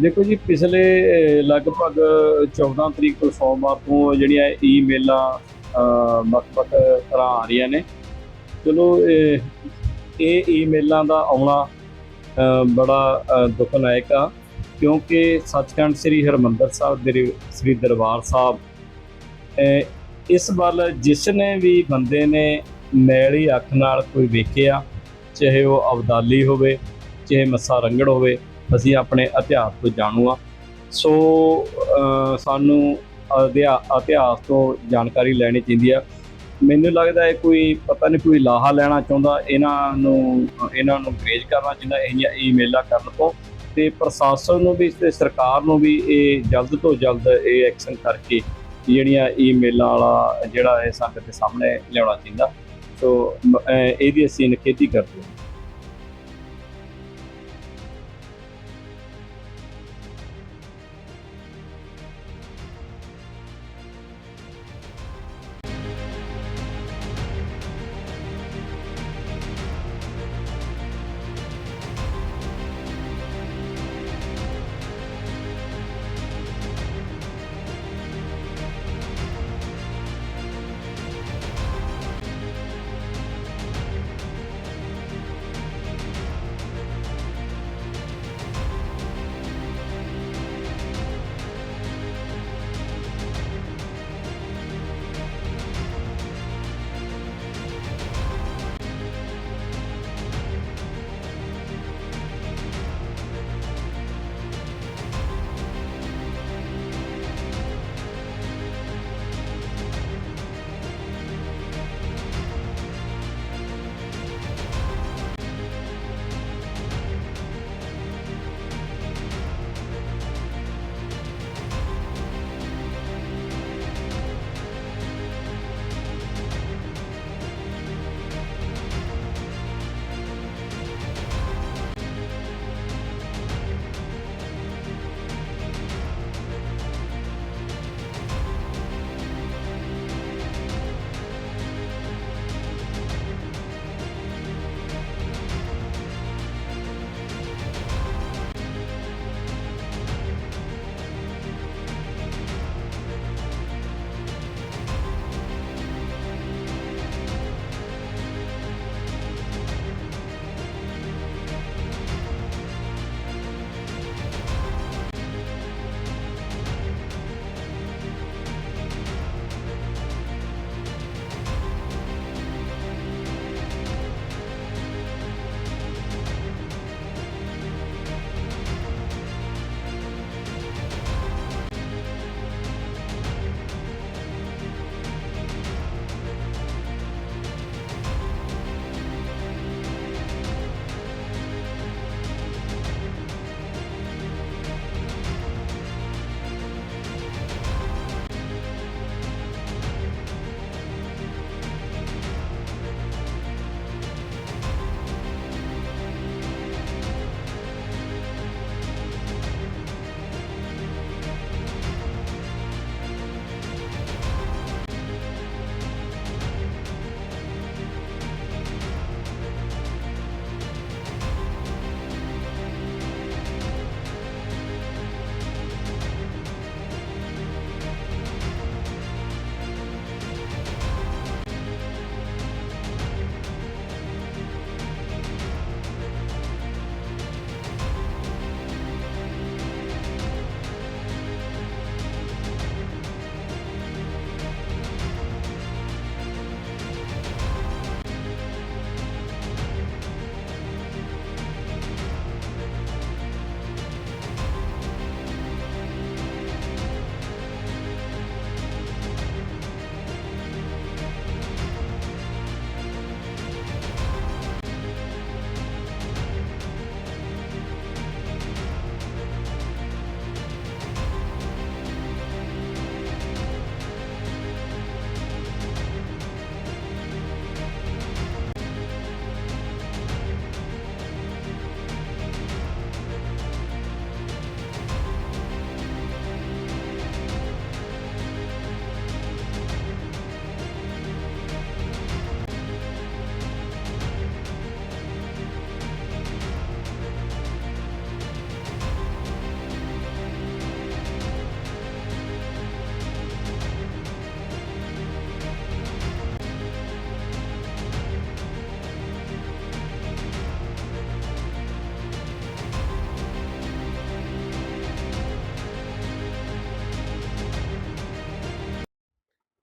ਦੇਖੋ ਜੀ ਪਿਛਲੇ ਲਗਭਗ 14 ਤਰੀਕ ਤੋਂ ਸੋਮਵਾਰ ਤੋਂ ਜਿਹੜੀਆਂ ਈਮੇਲਾਂ ਵੱਖ-ਵੱਖ ਤਰ੍ਹਾਂ ਆ ਰਹੀਆਂ ਨੇ। ਚਲੋ ਇਹ ਈਮੇਲਾਂ ਦਾ ਆਉਣਾ ਬੜਾ ਅਹ, ਦੁਖਦਾਇਕ ਆ ਕਿਉਂਕਿ ਸੱਚਖੰਡ ਸ੍ਰੀ ਹਰਮੰਦਰ ਸਾਹਿਬ ਦੇ ਸ੍ਰੀ ਦਰਬਾਰ ਸਾਹਿਬ ਇਸ ਵੱਲ ਜਿਸ ਨੇ ਵੀ ਬੰਦੇ ਨੇ ਮੈਲੀ ਅੱਖ ਨਾਲ ਕੋਈ ਵੇਖਿਆ ਚਾਹੇ ਉਹ ਅਬਦਾਲੀ ਹੋਵੇ ਚਾਹੇ ਮੱਸਾ ਰੰਗੜ ਹੋਵੇ ਅਸੀਂ ਆਪਣੇ ਇਤਿਹਾਸ ਤੋਂ ਜਾਣੂ ਆ ਸੋ ਸਾਨੂੰ ਅਧਿਆ- ਇਤਿਹਾਸ ਤੋਂ ਜਾਣਕਾਰੀ ਲੈਣੀ ਚਾਹੀਦੀ ਆ। ਮੈਨੂੰ ਲੱਗਦਾ ਹੈ ਕੋਈ, ਪਤਾ ਨਹੀਂ ਕੋਈ ਲਾਹਾ ਲੈਣਾ ਚਾਹੁੰਦਾ। ਇਹਨਾਂ ਨੂੰ ਇਹਨਾਂ ਨੂੰ ਗਰੇਜ ਕਰਨਾ ਚਾਹੁੰਦਾ ਇਹੀਆਂ ਈਮੇਲਾਂ ਕਰਨ ਤੋਂ। ਤੇ ਪ੍ਰਸ਼ਾਸਨ ਨੂੰ ਵੀ, ਤੇ ਸਰਕਾਰ ਨੂੰ ਵੀ ਇਹ ਜਲਦ ਤੋਂ ਜਲਦ ਇਹ ਐਕਸ਼ਨ ਕਰਕੇ ਜਿਹੜੀਆਂ ਈਮੇਲਾਂ ਵਾਲਾ, ਜਿਹੜਾ ਇਹ ਸੰਗਤ ਦੇ ਸਾਹਮਣੇ ਲਿਆਉਣਾ ਚਾਹੀਦਾ। ਸੋ ਇਹਦੀ ਅਸੀਂ ਨਿਖੇਧੀ ਕਰਦੇ ਹਾਂ।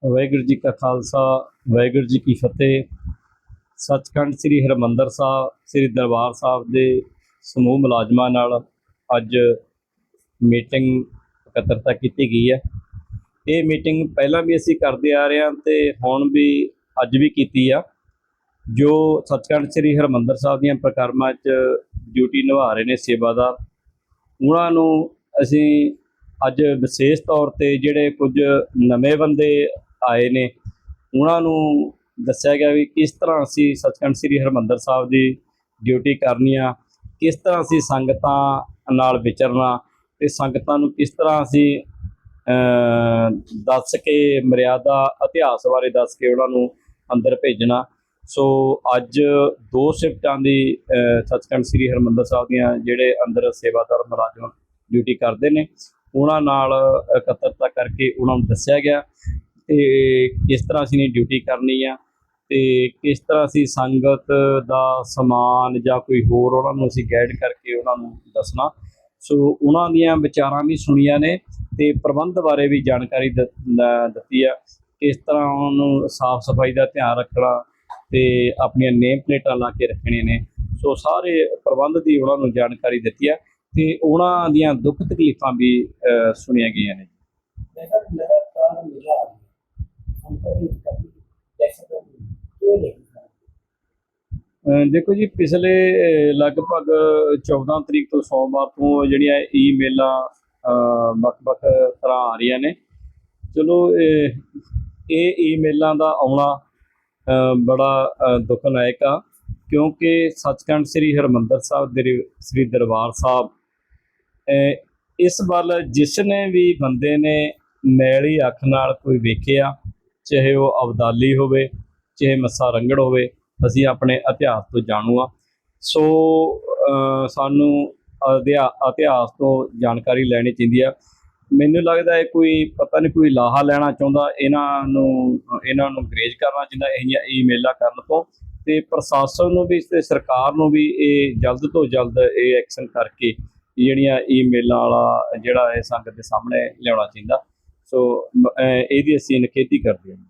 ਵਾਹਿਗੁਰੂ ਜੀ ਕਾ ਖਾਲਸਾ, ਵਾਹਿਗੁਰੂ ਜੀ ਕੀ ਫਤਿਹ। ਸੱਚਖੰਡ ਸ੍ਰੀ ਹਰਮੰਦਰ ਸਾਹਿਬ, ਸ੍ਰੀ ਦਰਬਾਰ ਸਾਹਿਬ ਦੇ ਸਮੂਹ ਮੁਲਾਜ਼ਮਾਂ ਨਾਲ ਅੱਜ ਮੀਟਿੰਗ ਇਕੱਤਰਤਾ ਕੀਤੀ ਗਈ ਹੈ। ਇਹ ਮੀਟਿੰਗ ਪਹਿਲਾਂ ਵੀ ਅਸੀਂ ਕਰਦੇ ਆ ਰਹੇ ਹਾਂ ਤੇ ਹੁਣ ਵੀ ਅੱਜ ਵੀ ਕੀਤੀ ਆ। ਜੋ ਸੱਚਖੰਡ ਸ੍ਰੀ ਹਰਮੰਦਰ ਸਾਹਿਬ ਦੀਆਂ ਪ੍ਰਕਰਮਾਂ 'ਚ ਡਿਊਟੀ ਨਿਭਾ ਰਹੇ ਨੇ ਸੇਵਾਦਾਰ, ਉਹਨਾਂ ਨੂੰ ਅਸੀਂ ਅੱਜ ਵਿਸ਼ੇਸ਼ ਤੌਰ ਤੇ ਜਿਹੜੇ ਕੁਝ ਨਵੇਂ ਬੰਦੇ ਆਏ ਨੇ। ਉਹਨਾਂ ਨੂੰ ਦੱਸਿਆ ਗਿਆ ਵੀ ਕਿਸ ਤਰ੍ਹਾਂ ਅਸੀਂ ਸੱਚਖੰਡ ਸ੍ਰੀ ਹਰਮੰਦਰ ਸਾਹਿਬ ਦੀ ਡਿਊਟੀ ਕਰਨੀ ਆ, ਕਿਸ ਤਰ੍ਹਾਂ ਅਸੀਂ ਸੰਗਤਾਂ ਨਾਲ ਵਿਚਰਨਾ ਤੇ ਸੰਗਤਾਂ ਨੂੰ ਕਿਸ ਤਰ੍ਹਾਂ ਅਸੀਂ ਦੱਸ ਕੇ, ਮਰਿਆਦਾ, ਇਤਿਹਾਸ ਬਾਰੇ ਦੱਸ ਕੇ ਉਹਨਾਂ ਨੂੰ ਅੰਦਰ ਭੇਜਣਾ। ਸੋ ਅੱਜ ਦੋ ਸ਼ਿਫਟਾਂ ਦੀ ਸੱਚਖੰਡ ਸ੍ਰੀ ਹਰਮੰਦਰ ਸਾਹਿਬ ਦੀਆਂ ਜਿਹੜੇ ਅੰਦਰ ਸੇਵਾਦਾਰ ਮਹਾਰਾਜ ਡਿਊਟੀ ਕਰਦੇ ਨੇ, ਉਹਨਾਂ ਨਾਲ ਇਕੱਤਰਤਾ ਕਰਕੇ ਉਹਨਾਂ ਨੂੰ ਦੱਸਿਆ ਗਿਆ। ਤੇ ਕਿਸ ਤਰ੍ਹਾਂ ਅਸੀਂ ਨੇ ਡਿਊਟੀ ਕਰਨੀ ਆ ਤੇ ਕਿਸ ਤਰ੍ਹਾਂ ਅਸੀਂ ਸੰਗਤ ਦਾ ਸਮਾਨ ਜਾਂ ਕੋਈ ਹੋਰ ਉਹਨਾਂ ਨੂੰ ਅਸੀਂ ਗਾਈਡ ਕਰਕੇ ਉਹਨਾਂ ਨੂੰ ਦੱਸਣਾ। ਸੋ ਉਹਨਾਂ ਦੀਆਂ ਵਿਚਾਰਾਂ ਵੀ ਸੁਣੀਆਂ ਨੇ ਤੇ ਪ੍ਰਬੰਧ ਬਾਰੇ ਵੀ ਜਾਣਕਾਰੀ ਦਿੱਤੀ ਆ। ਕਿਸ ਤਰ੍ਹਾਂ ਉਹਨੂੰ ਸਾਫ਼ ਸਫ਼ਾਈ ਦਾ ਧਿਆਨ ਰੱਖਣਾ ਤੇ ਆਪਣੀਆਂ ਨੇਮ ਪਲੇਟਾਂ ਲਾ ਕੇ ਰੱਖਣੀਆਂ ਨੇ। ਸੋ ਸਾਰੇ ਪ੍ਰਬੰਧ ਦੀ ਉਹਨਾਂ ਨੂੰ ਜਾਣਕਾਰੀ ਦਿੱਤੀ ਆ ਤੇ ਉਹਨਾਂ ਦੀਆਂ ਦੁੱਖ ਤਕਲੀਫਾਂ ਵੀ ਸੁਣੀਆਂ ਗਈਆਂ ਨੇ। ਲਗਾਤਾਰ ਮਿਲਿਆ ਦੇਖੋ ਜੀ ਪਿਛਲੇ ਲਗਭਗ 14 ਤਰੀਕ ਤੋਂ ਸੋਮਵਾਰ ਤੋਂ ਜਿਹੜੀਆਂ ਈਮੇਲਾਂ ਵੱਖ-ਵੱਖ ਤਰ੍ਹਾਂ ਆ ਰਹੀਆਂ ਨੇ। ਚਲੋ ਇਹ ਇਹ ਈਮੇਲਾਂ ਦਾ ਆਉਣਾ ਬੜਾ ਅਹ, ਦੁਖਦਾਇਕ ਆ ਕਿਉਂਕਿ ਸੱਚਖੰਡ ਸ੍ਰੀ ਹਰਮੰਦਰ ਸਾਹਿਬ ਦੇ ਸ੍ਰੀ ਦਰਬਾਰ ਸਾਹਿਬ ਇਸ ਵੱਲ ਜਿਸ ਨੇ ਵੀ ਬੰਦੇ ਨੇ ਮੈਲੀ ਅੱਖ ਨਾਲ ਕੋਈ ਵੇਖਿਆ ਚਾਹੇ ਉਹ ਅਬਦਾਲੀ ਹੋਵੇ, ਚਾਹੇ ਮੱਸਾ ਰੰਗੜ ਹੋਵੇ, ਅਸੀਂ ਆਪਣੇ ਇਤਿਹਾਸ ਤੋਂ ਜਾਣੂ ਆ ਸੋ ਸਾਨੂੰ ਅਧਿਆ- ਇਤਿਹਾਸ ਤੋਂ ਜਾਣਕਾਰੀ ਲੈਣੀ ਚਾਹੀਦੀ ਆ ਮੈਨੂੰ ਲੱਗਦਾ ਹੈ ਕੋਈ, ਪਤਾ ਨਹੀਂ ਕੋਈ ਲਾਹਾ ਲੈਣਾ ਚਾਹੁੰਦਾ, ਇਹਨਾਂ ਨੂੰ ਇਹਨਾਂ ਨੂੰ ਗਰੇਜ ਕਰਨਾ ਚਾਹੁੰਦਾ ਇਹੀਆਂ ਈਮੇਲਾਂ ਕਰਨ ਤੋਂ। ਤੇ ਪ੍ਰਸ਼ਾਸਨ ਨੂੰ ਵੀ, ਤੇ ਸਰਕਾਰ ਨੂੰ ਵੀ ਇਹ ਜਲਦ ਤੋਂ ਜਲਦ ਇਹ ਐਕਸ਼ਨ ਕਰਕੇ, ਜਿਹੜੀਆਂ ਈਮੇਲਾਂ ਵਾਲਾ ਜਿਹੜਾ ਇਹ ਸੰਗਤ ਦੇ ਸਾਹਮਣੇ ਲਿਆਉਣਾ ਚਾਹੀਦਾ। ਸੋ ਇਹਦੀ ਅਸੀਂ ਨਿਖੇਧੀ ਕਰਦੇ ਹਾਂ।